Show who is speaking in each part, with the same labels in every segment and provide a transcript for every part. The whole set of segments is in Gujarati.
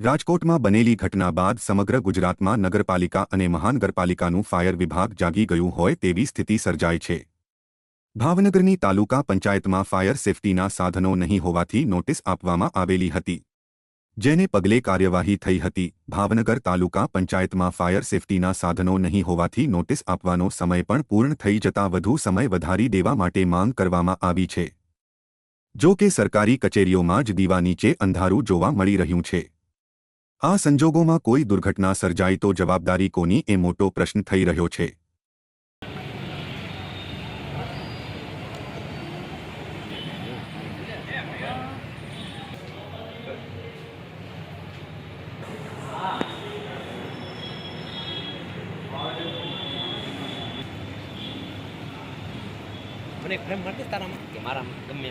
Speaker 1: રાજકોટમાં બનેલી ઘટના બાદ સમગ્ર ગુજરાતમાં નગરપાલિકા અને મહાનગરપાલિકાનું ફાયર વિભાગ જાગી ગયું હોય તેવી સ્થિતિ સર્જાઈ છે. ભાવનગરની તાલુકા પંચાયતમાં ફાયર સેફટીના સાધનો નહીં હોવાથી નોટિસ આપવામાં આવેલી હતી. જેને પગલે કાર્યવાહી થઈ હતી. ભાવનગર તાલુકા પંચાયતમાં ફાયર સેફટીના સાધનો નહીં હોવાથી નોટિસ આપવાનો સમય પણ પૂર્ણ થઈ જતા વધુ સમય વધારી દેવા માટે માંગ કરવામાં આવી છે. જો કે સરકારી કચેરીઓમાં જ દીવા નીચે અંધારું જોવા મળી રહ્યું છે. આ સંજોગોમાં કોઈ દુર્ઘટના સર્જાય તો જવાબદારી કોની? એ મોટો પ્રશ્ન થઈ રહ્યો છે.
Speaker 2: મને ફ્રેમ મળતી તારામાં કે મારામાં ગમે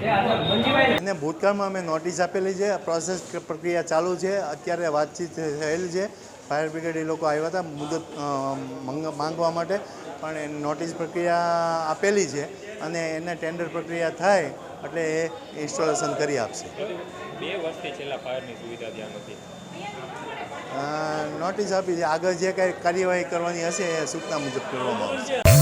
Speaker 3: એને ભૂતકાળમાં અમે નોટિસ આપેલી છે પ્રોસેસ પ્રક્રિયા ચાલુ છે અત્યારે વાતચીત થયેલી છે. ફાયર બ્રિગેડ એ લોકો આવ્યા હતા મુદત માંગવા માટે પણ એ નોટિસ પ્રક્રિયા આપેલી છે અને એને ટેન્ડર પ્રક્રિયા થાય એટલે એ ઇન્સ્ટોલેશન કરી આપશે.
Speaker 4: બે વર્ષથી છેલ્લા ફાયરની સુવિધા ત્યાં નથી.
Speaker 3: નોટિસ આપી છે. આગળ જે કાંઈ કાર્યવાહી કરવાની હશે એ સૂચના મુજબ કરવામાં આવશે.